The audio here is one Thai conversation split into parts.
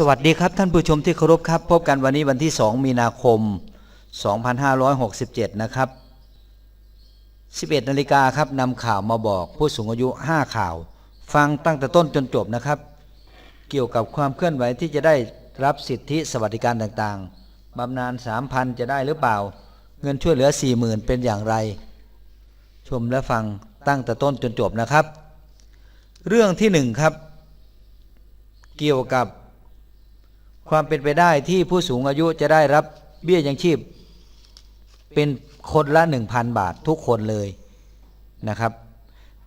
สวัสดีครับท่านผู้ชมที่เคารพครับ พบกันวันนี้วันที่ 2 มีนาคม 2567 นะครับ 11 นาฬิกาครับนำข่าวมาบอกผู้สูงอายุ 5 ข่าว ฟังตั้งแต่ต้นจนจบนะครับ เกี่ยวกับความเคลื่อนไหวที่จะได้รับสิทธิสวัสดิการต่างๆบำนาญ 3,000 จะได้หรือเปล่า เงินช่วยเหลือ 40,000 เป็นอย่างไร ชมและฟังตั้งแต่ต้นจนจบนะครับ เรื่องที่หนึ่งครับ เกี่ยวกับ ความเป็นไปได้ที่ผู้สูงอายุจะได้รับเบี้ยยังชีพ เป็นคนละ 1,000 บาททุกคนเลยนะครับ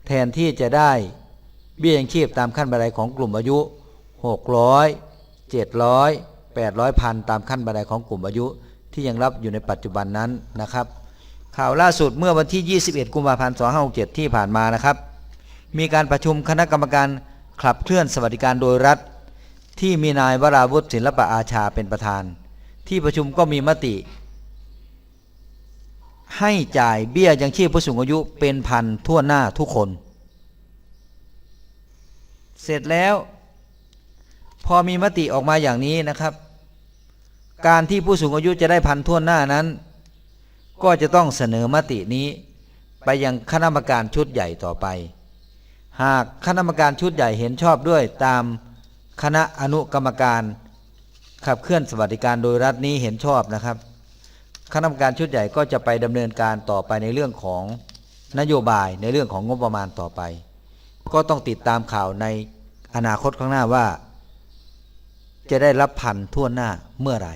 แทนที่จะได้เบี้ยยังชีพตามขั้นบันไดของกลุ่มอายุ 600 700 800พันตามขั้นบันไดของกลุ่มอายุที่ยังรับอยู่ในปัจจุบันนั้นนะครับ ข่าวล่าสุดเมื่อวันที่ 21 กุมภาพันธ์ 2567 ที่ผ่านมานะครับ มีการประชุมคณะกรรมการขับเคลื่อนสวัสดิการโดยรัฐ ที่มีนายวราวุฒิศิลปะอาชาเป็นประธาน ที่ประชุมก็มีมติ ให้จ่ายเบี้ยยังชีพผู้สูงอายุเป็นพันทั่วหน้าทุกคน เสร็จแล้ว พอมีมติออกมาอย่างนี้นะครับ การที่ผู้สูงอายุจะได้พันทั่วหน้านั้น ก็จะต้องเสนอมตินี้ไปยังคณะกรรมการชุดใหญ่ต่อไป หากคณะกรรมการชุดใหญ่เห็นชอบด้วยตาม คณะอนุกรรมการขับเคลื่อนสวัสดิการโดยรัฐนี้เห็นชอบนะครับ คณะกรรมการชุดใหญ่ก็จะไปดำเนินการต่อไปในเรื่องของนโยบายในเรื่องของงบประมาณต่อไป ก็ต้องติดตามข่าวในอนาคตข้างหน้าว่า จะได้รับพันทั่วหน้าเมื่อไหร่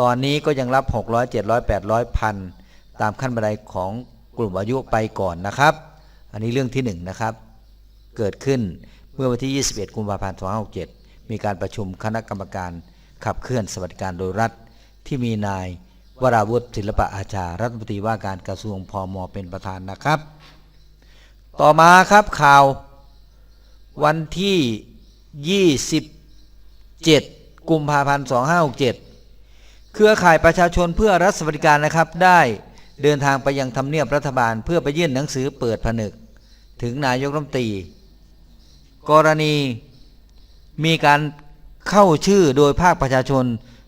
ตอนนี้ก็ยังรับ 600 700 800พันตามขั้นบันไดของกลุ่มอายุไปก่อนนะครับ อันนี้เรื่องที่หนึ่งนะครับ เกิดขึ้น เมื่อวันที่ 21 กุมภาพันธ์ 2567 มีการประชุมคณะกรรมการขับเคลื่อนสวัสดิการโดยรัฐ ที่มีนายวราวุฒิศิลปะอาชา รัฐมนตรีว่าการกระทรวงพมเป็นประธานนะครับ ต่อมาครับข่าว วันที่ 27 กุมภาพันธ์ 2567 เครือข่ายประชาชนเพื่อรัฐสวัสดิการนะครับ ได้เดินทางไปยังทำเนียบรัฐบาล เพื่อไปยื่นหนังสือเปิดผนึก ถึงนายกรัฐมนตรี กรณีมีการเข้าชื่อโดยภาคประชาชน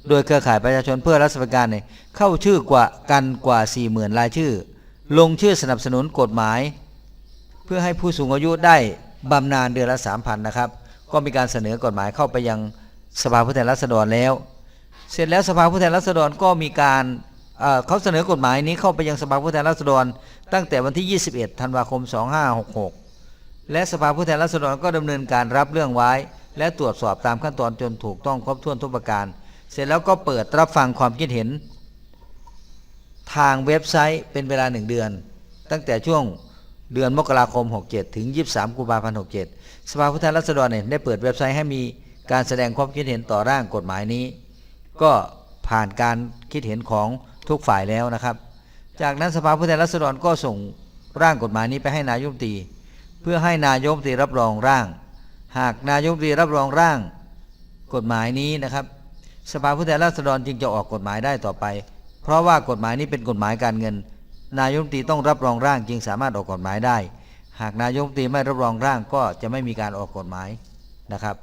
โดยเครือข่ายประชาชนเพื่อรัฐสวัสดิการเนี่ยเข้าชื่อกว่ากันกว่า 40,000รายชื่อ ลงชื่อสนับสนุนกฎหมาย เพื่อให้ผู้สูงอายุได้บำนาญเดือนละ3,000นะครับ ก็มีการเสนอกฎหมายเข้าไปยังสภาผู้แทนราษฎรแล้ว เสร็จแล้วสภาผู้แทนราษฎรก็มีการเอ่อเขาเสนอกฎหมายนี้เข้าไปยังสภาผู้แทนราษฎร ตั้งแต่วันที่ 21 ธันวาคม 2566 และสภาผู้แทนราษฎรก็ดำเนินการรับเรื่องไว้ และตรวจสอบตามขั้นตอนจนถูกต้องครบถ้วนทุกประการ เสร็จแล้วก็เปิดรับฟังความคิดเห็น ทางเว็บไซต์เป็นเวลาหนึ่งเดือน ตั้งแต่ช่วงเดือนมกราคม 67 ถึง 23 กุมภาพันธ์ 67 สภาผู้แทนราษฎรเนี่ยได้เปิดเว็บไซต์ให้มีการแสดงความคิดเห็นต่อร่างกฎหมายนี้ ก็ผ่านการคิดเห็นของทุกฝ่ายแล้วนะครับ จากนั้นสภาผู้แทนราษฎรก็ส่งร่างกฎหมายนี้ไปให้นายกรัฐมนตรี เพื่อให้นายกตีรับรองร่าง หากนายกตีรับรองร่าง กฎหมายนี้นะครับ สภาผู้แทนราษฎรจึงจะออกกฎหมายได้ต่อไป เพราะว่ากฎหมายนี้เป็นกฎหมายการเงิน นายกตีต้องรับรองร่างจึงสามารถออกกฎหมายได้ หากนายกตีไม่รับรองร่างก็จะไม่มีการออกกฎหมายนะครับ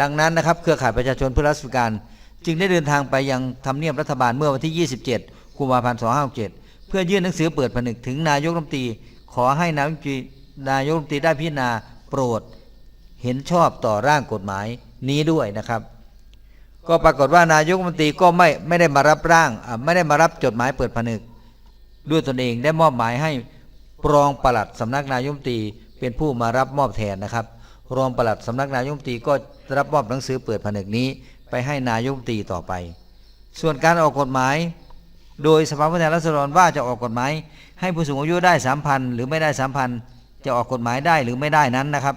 ดังนั้นนะครับเครือข่ายประชาชนเพื่อรัฐการจึงได้เดินทางไปยังทำเนียบรัฐบาลเมื่อวันที่ 27 กุมภาพันธ์ 2567 เพื่อยื่นหนังสือเปิดผนึกถึงนายกรัฐมนตรีขอให้นายกรัฐมนตรี นายกรัฐมนตรีได้พิจารณาโปรดเห็นชอบต่อร่างกฎหมายนี้ด้วยนะครับ ก็ปรากฏว่านายกรัฐมนตรีก็ไม่ไม่ได้มารับร่างไม่ได้มารับจดหมายเปิดผนึก ด้วยตนเองได้มอบหมายให้รองปลัดสำนักนายกรัฐมนตรีเป็นผู้มารับมอบแทนนะครับ รองปลัดสำนักนายกรัฐมนตรีก็รับมอบหนังสือเปิดผนึกนี้ ไปให้นายกรัฐมนตรีต่อไป ส่วนการออกกฎหมาย โดยสภาผู้แทนราษฎรว่าจะออกกฎหมายให้ผู้สูงอายุได้สามพันหรือไม่ได้สามพัน จะออกกฎหมายได้หรือไม่ได้นั้นนะครับ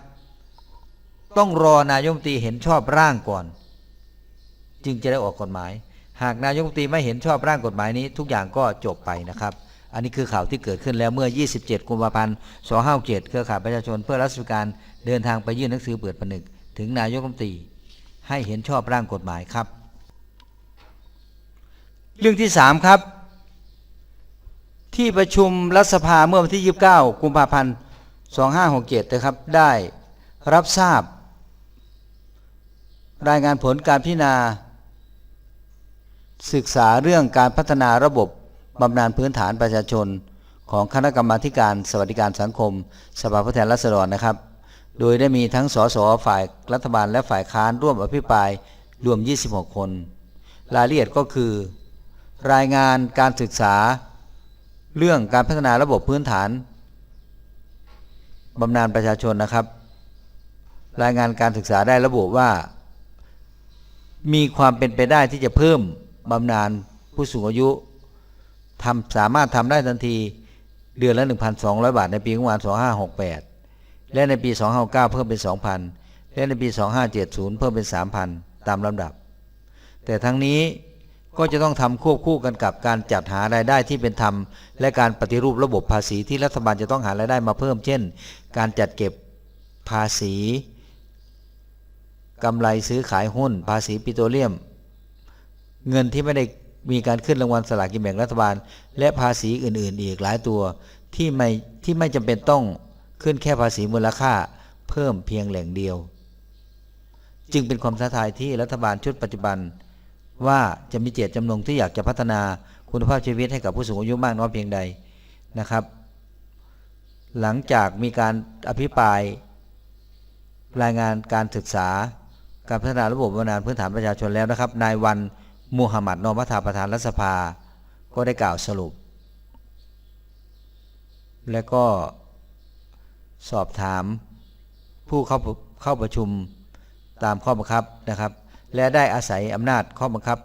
ต้องรอนายมตรีเห็นชอบร่างก่อน จึงจะได้ออกกฎหมาย หากนายมตรีไม่เห็นชอบร่างกฎหมายนี้ ทุกอย่างก็จบไปนะครับ อันนี้คือข่าวที่เกิดขึ้นแล้วเมื่อ 27 กุมภาพันธ์2567เครือข่ายประชาชนเพื่อรัฐการเดินทางไปยื่นหนังสือเปิดผนึก ถึงนายกรัฐมนตรีให้เห็นชอบร่างกฎหมายครับ เรื่องที่ 3 ครับ ที่ประชุมรัฐสภาเมื่อวันที่ 29 กุมภาพันธ์ 2567นะครับได้รับทราบ รายงานผลการพิจารณา ศึกษาเรื่องการพัฒนาระบบบำนาญพื้นฐานประชาชน ของคณะกรรมาการสวัสดิการสังคม สภาผู้แทนราษฎรนะครับ โดยได้มีทั้งสสฝ่ายรัฐบาลและฝ่ายค้านร่วมอภิปรายรวม 26 คน รายละเอียดก็คือ รายงานการศึกษา เรื่องการพัฒนาระบบพื้นฐาน บำนาญประชาชนนะครับ รายงานการศึกษาได้ระบุว่า มีความเป็นไปได้ที่จะเพิ่มบำนาญผู้สูงอายุทำสามารถทำได้ทันทีเดือนละ 1,200 บาท ในปีงบประมาณ2568 และในปี 2569 เพิ่มเป็น 2,000 และในปี 2570 เพิ่มเป็น 3,000 ตามลำดับ แต่ทั้งนี้ ก็จะต้องทำควบคู่กันกับการจัดหารายได้ที่เป็นธรรม และการปฏิรูประบบภาษีที่รัฐบาลจะต้องหารายได้มาเพิ่ม เช่น การจัดเก็บภาษีกำไรซื้อขายหุ้น ภาษีปิโตรเลียม เงินที่ไม่ได้มีการขึ้นรางวัลสลากกินแบ่งรัฐบาล และภาษีอื่น ๆ อีกหลายตัว ที่ไม่ที่ไม่จำเป็นต้องขึ้นแค่ภาษีมูลค่าเพิ่มเพียงแหล่งเดียว จึงเป็นความท้าทายที่รัฐบาลชุดปัจจุบัน ว่าจะมีเจตจำนงที่อยากจะพัฒนาคุณภาพชีวิตให้กับผู้สูงอายุมากน้อยเพียงใดนะครับ หลังจากมีการอภิปรายรายงานการศึกษา การพัฒนาระบบบำนาญพื้นฐานประชาชนแล้วนะครับ นายวันมูฮัมหมัดนอมัทาประธานรัฐสภา ก็ได้กล่าวสรุป และก็สอบถามผู้เข้าเข้าประชุมตามข้อบังคับนะครับ และได้อาศัยอำนาจข้อบังคับ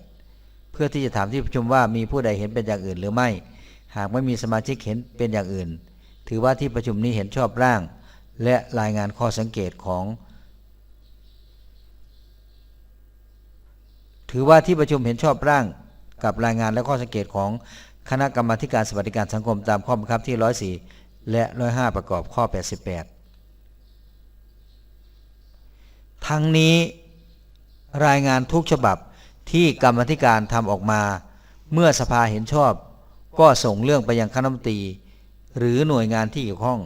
88 เพื่อที่จะถามที่ประชุมว่ามีผู้ใดเห็นเป็นอย่างอื่นหรือไม่ หากไม่มีสมาชิกเห็นเป็นอย่างอื่น ถือว่าที่ประชุมนี้เห็นชอบร่าง และรายงานข้อสังเกตของ ถือว่าที่ประชุมเห็นชอบร่าง กับรายงานและข้อสังเกตของคณะกรรมาการสวัสดิการสังคมตามข้อบังคับที่ 104 และ 105 ประกอบข้อ 88 ทั้งนี้ รายงานทุกฉบับที่กรรมธิการทำออกมา เมื่อสภาเห็นชอบ ก็ส่งเรื่องไปยังคณะรัฐมนตรี หรือหน่วยงานที่เกี่ยวข้อง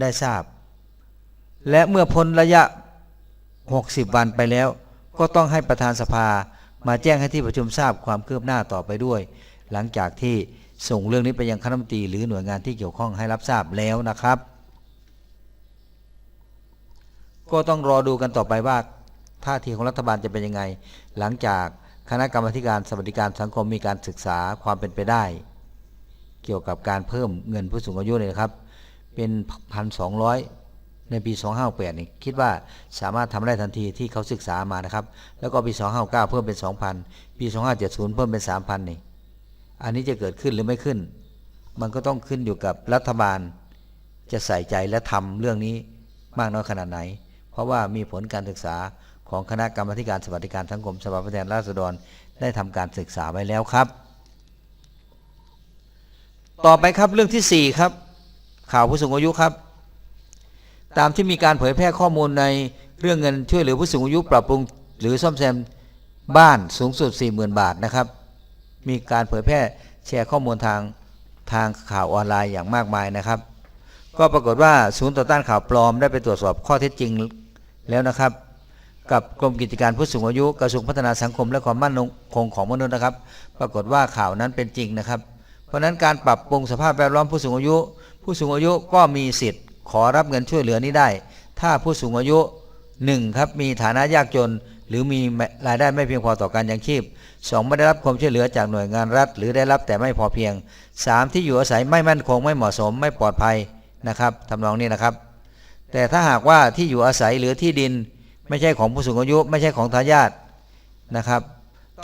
ได้ทราบ และเมื่อพ้นระยะ 60 วันไปแล้ว ก็ต้องให้ประธานสภามาแจ้งให้ที่ประชุมทราบความคืบหน้าต่อไปด้วย หลังจากที่ส่งเรื่องนี้ไปยังคณะรัฐมนตรีหรือหน่วยงานที่เกี่ยวข้องให้รับทราบแล้วนะครับ ก็ต้องรอดูกันต่อไปว่า ท่าทีของรัฐบาลจะเป็นยังไง หลังจากคณะกรรมาการสวัสดิการสังคมมีการศึกษาความเป็นไปได้ เกี่ยวกับการเพิ่มเงินผู้สูงอายุเนี่ยครับ เป็นพันสองร้อยในปี 2568นี่คิดว่าสามารถทำได้ทันทีที่เขาศึกษามานะครับ แล้วก็ปี 2569เพิ่มเป็น 2,000 ปี 2570 เพิ่มเป็น 3,000นี่อันนี้จะเกิดขึ้นหรือไม่ขึ้น มันก็ต้องขึ้นอยู่กับรัฐบาล จะใส่ใจและทำเรื่องนี้มากน้อยขนาดไหน เพราะว่ามีผลการศึกษา ของคณะกรรมาธิการสวัสดิการสังคมสภาผู้แทนราษฎรได้ทำการศึกษาไว้แล้วครับ ต่อไปครับเรื่องที่ 4 ครับ ข่าวผู้สูงอายุครับ ตามที่มีการเผยแพร่ข้อมูลในเรื่องเงินช่วยเหลือผู้สูงอายุปรับปรุงหรือซ่อมแซมบ้านสูงสุด 40,000 บาทนะครับ มีการเผยแพร่แชร์ข้อมูลทางทางข่าวออนไลน์อย่างมากมายนะครับ ก็ปรากฏว่าศูนย์ต่อต้านข่าวปลอมได้ไปตรวจสอบข้อเท็จจริงแล้วนะครับ กับกรมกิจการผู้สูงอายุกระทรวงพัฒนาสังคม และความมั่นคงของมนุษย์นะครับ ปรากฏว่าข่าวนั้นเป็นจริงนะครับ เพราะฉะนั้นการปรับปรุงสภาพแวดล้อมผู้สูงอายุ ผู้สูงอายุก็มีสิทธิ์ ขอรับเงินช่วยเหลือนี้ได้ ถ้าผู้สูงอายุ 1 ครับมีฐานะยากจน หรือมีรายได้ไม่เพียงพอต่อการยังชีพ 2 ไม่ได้รับความช่วยเหลือจากหน่วยงานรัฐ หรือได้รับแต่ไม่พอเพียง 3 ที่อยู่อาศัยไม่มั่นคงไม่เหมาะสมไม่ปลอดภัยนะครับทำนองนี้นะครับ แต่ถ้าหากว่าที่อยู่อาศัยหรือที่ดิน ไม่ใช่ของผู้สูงอายุ ไม่ใช่ของทายาทนะครับ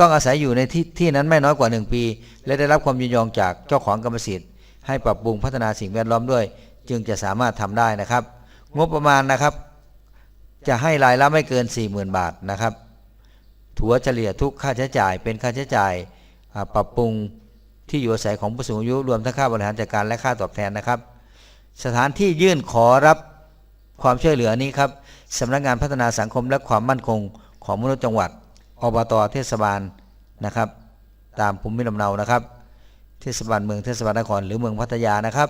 ต้องอาศัยอยู่ในที่ที่นั้นไม่น้อยกว่า 1 ปี และได้รับความยินยอมจากเจ้าของกรรมสิทธิ์ ให้ปรับปรุงพัฒนาสิ่งแวดล้อมด้วย จึงจะสามารถทำได้นะครับ งบประมาณนะครับ จะให้รายละไม่เกิน 40,000 บาทนะครับถัวเฉลี่ยทุกค่าใช้จ่าย เป็นค่าใช้จ่ายปรับปรุงที่อยู่อาศัยของผู้สูงอายุรวมทั้งค่าบริหารจัดการและค่าตอบแทนนะครับ สถานที่ยื่นขอรับ ความช่วยเหลือนี้ครับสำนักงานพัฒนาสังคมและความมั่นคงของมนุษย์จังหวัด อบตเทศบาลนะครับ ตามภูมิลำเนานะครับ เทศบาลเมืองเทศบาลนครหรือเมืองพัทยานะครับ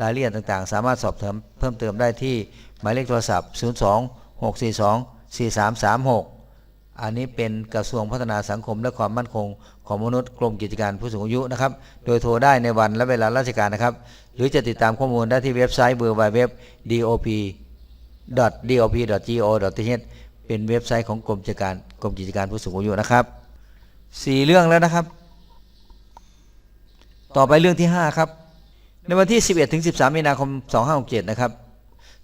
รายละเอียดต่างๆ สามารถสอบเติมเพิ่มเติมได้ที่หมายเลขโทรศัพท์ 02 642 4336 อันนี้เป็นกระทรวงพัฒนาสังคมและความมั่นคงของมนุษย์กรมกิจการผู้สูงอายุนะครับ โดยโทรได้ในวันและเวลาราชการนะครับ หรือจะติดตามข้อมูลได้ที่เว็บไซต์ www.dop.dop.go.th เ .dop.go.th เป็นเว็บไซต์ของกรมกิจการกรมกิจการผู้สูงอายุนะครับสี่เรื่องแล้วนะครับ ต่อไปเรื่องที่5ครับในวันที่ 11 ถึง 13 มีนาคม 2567 นะครับ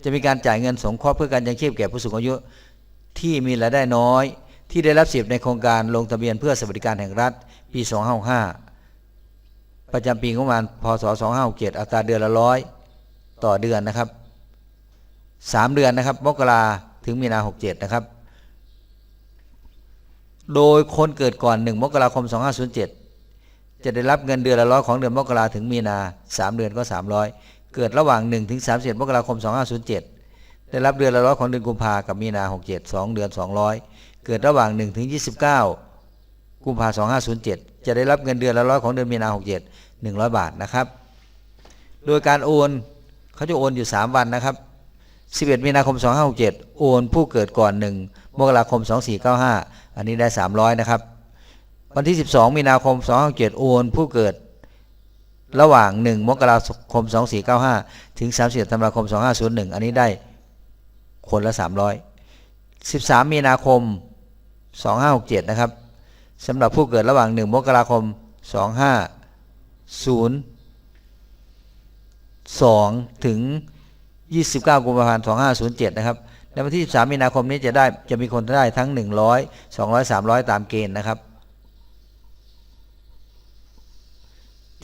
จะมีการจ่ายเงินสงเคราะห์เพื่อการยังชีพแก่ผู้สูงอายุที่มีรายได้น้อย ที่ได้รับสิทธิ์ในโครงการลงทะเบียนเพื่อสวัสดิการแห่งรัฐ ปี 2565 ประจำปีงบประมาณ พศ 2567 อัตราเดือนละร้อยต่อเดือนนะครับ 3เดือนนะครับมกราถึงมีนา67นะครับ โดยคนเกิดก่อน1มกราคม2507จะได้รับเงินเดือนละร้อยของเดือนมกราถึงมีนา3เดือนก็300เกิดระหว่าง1ถึง31มกราคม2507ได้รับเดือนละร้อยของเดือนกุมภากับมีนา67 2เดือน200เกิดระหว่าง1ถึง29กุมภา2507จะได้รับเงินเดือนละร้อยของเดือนมีนา67 100บาทนะครับ โดยการโอนเขาจะโอนอยู่3วันนะครับ 11 มีนาคม 2567 โอนผู้เกิดก่อน1มกราคม 2495 อันนี้ได้ 300 นะครับ วันที่ 12 มีนาคม 2567 โอนผู้เกิดระหว่าง 1 มกราคม 2495 ถึง31ธันวาคม 2501 อันนี้ได้คนละ 300 13 มีนาคม 2567 นะครับสำหรับผู้เกิดระหว่าง 1 มกราคม 2502 ถึง 29 กุมภาพันธ์ 2507 นะครับ ในวันที่ 13 มีนาคมนี้จะได้จะมีคนได้ทั้ง 100 200 300 ตามเกณฑ์นะครับ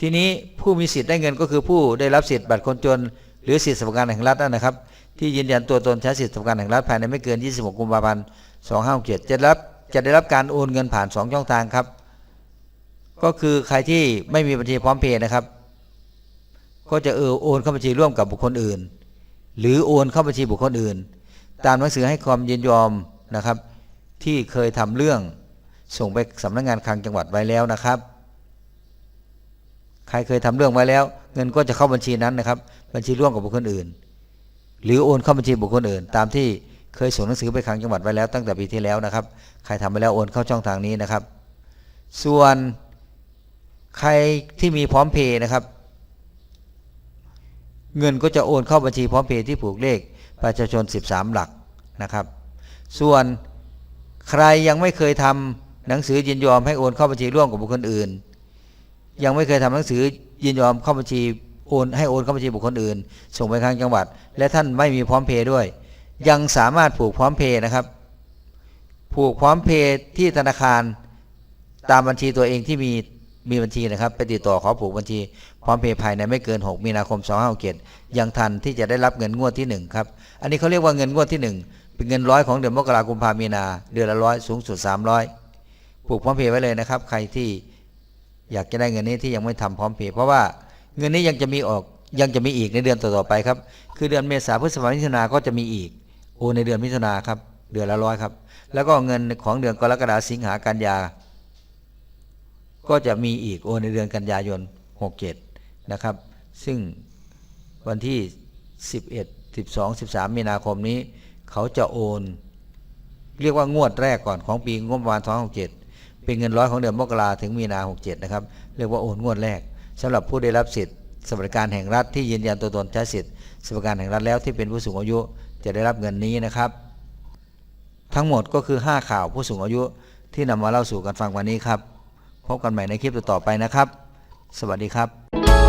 ทีนี้ผู้มีสิทธิ์ได้เงินก็คือผู้ได้รับสิทธิ์บัตรคนจน หรือสิทธิสวัสดิการแห่งรัฐนั่นนะครับ ที่ยืนยันตัวตนใช้สิทธิสวัสดิการแห่งรัฐภายในไม่เกิน 26 กุมภาพันธ์ 2567 จะรับจะได้รับการโอนเงินผ่าน 2 ช่องทางครับ ก็คือใครที่ไม่มีบัญชีพร้อมเพย์นะครับ ก็จะเออโอนเข้าบัญชีร่วมกับบุคคลอื่น หรือโอนเข้าบัญชีบุคคลอื่น ตามหนังสือให้ความยินยอมนะครับ ที่เคยทำเรื่องส่งไปสำนักงานคลังจังหวัดไว้แล้วนะครับ ใครเคยทำเรื่องไว้แล้ว เงินก็จะเข้าบัญชีนั้นนะครับ บัญชีร่วมกับบุคคลอื่น หรือโอนเข้าบัญชีบุคคลอื่น ตามที่เคยส่งหนังสือไปคลังจังหวัดไว้แล้วตั้งแต่ปีที่แล้วนะครับ ใครทำไปแล้วโอนเข้าช่องทางนี้นะครับ ส่วนใครที่มีพร้อมเพย์นะครับ เงินก็จะโอนเข้าบัญชีพร้อมเพย์ที่ผูกเลขประชาชน 13 หลักนะครับ ส่วนใครยังไม่เคยทำหนังสือยินยอมให้โอนเข้าบัญชีร่วมกับบุคคลอื่น ยังไม่เคยทำหนังสือยินยอมเข้าบัญชีโอนให้โอนเข้าบัญชีบุคคลอื่น ส่งไปทางจังหวัด และท่านไม่มีพร้อมเพย์ด้วย ยังสามารถผูกพร้อมเพย์นะครับ ผูกพร้อมเพย์ที่ธนาคารตามบัญชีตัวเองที่มี มีบัญชีนะครับ ไปติดต่อขอผูกบัญชี พร้อมเพย์ภายในไม่เกิน 6 มีนาคม2567ยังทันที่จะได้รับเงินงวดที่ 1 ครับ อันนี้เขาเรียกว่าเงินงวดที่ 1 เป็นเงินร้อยของเดือนมกราคมพามีนา เดือนละร้อยสูงสุด 300 ผูกพร้อมเพย์ไว้เลยนะครับ ใครที่อยากจะได้เงินนี้ที่ยังไม่ทำพร้อมเพย์เพราะว่าเงินนี้ยังจะมีออกยังจะมีอีกในเดือนต่อๆไปครับ คือเดือนเมษาพฤษภามิถุนาก็จะมีอีกโอในเดือนมิถุนาครับเดือนละร้อยครับ แล้วก็เงินของเดือนกรกฎาสิงหากันยา ก็จะมีอีกโอนในเดือนกันยายน 67 นะครับ ซึ่งวันที่ 11 12 13 มีนาคมนี้ เขาจะโอน เรียกว่างวดแรกก่อนของปีงบประมาณ267 เป็นเงินร้อยของเดือนมกราถึงมีนา 67 นะครับ เรียกว่าโอนงวดแรกสำหรับผู้ได้รับสิทธิ์สวัสดิการแห่งรัฐที่ยืนยันตัวตนใช้สิทธิ์สวัสดิการแห่งรัฐแล้วที่เป็นผู้สูงอายุจะได้รับเงินนี้นะครับ ทั้งหมดก็คือ 5 ข่าวผู้สูงอายุที่นำมาเล่าสู่กันฟังวันนี้ครับ พบกันใหม่ในคลิปต่อๆไปนะครับ สวัสดีครับ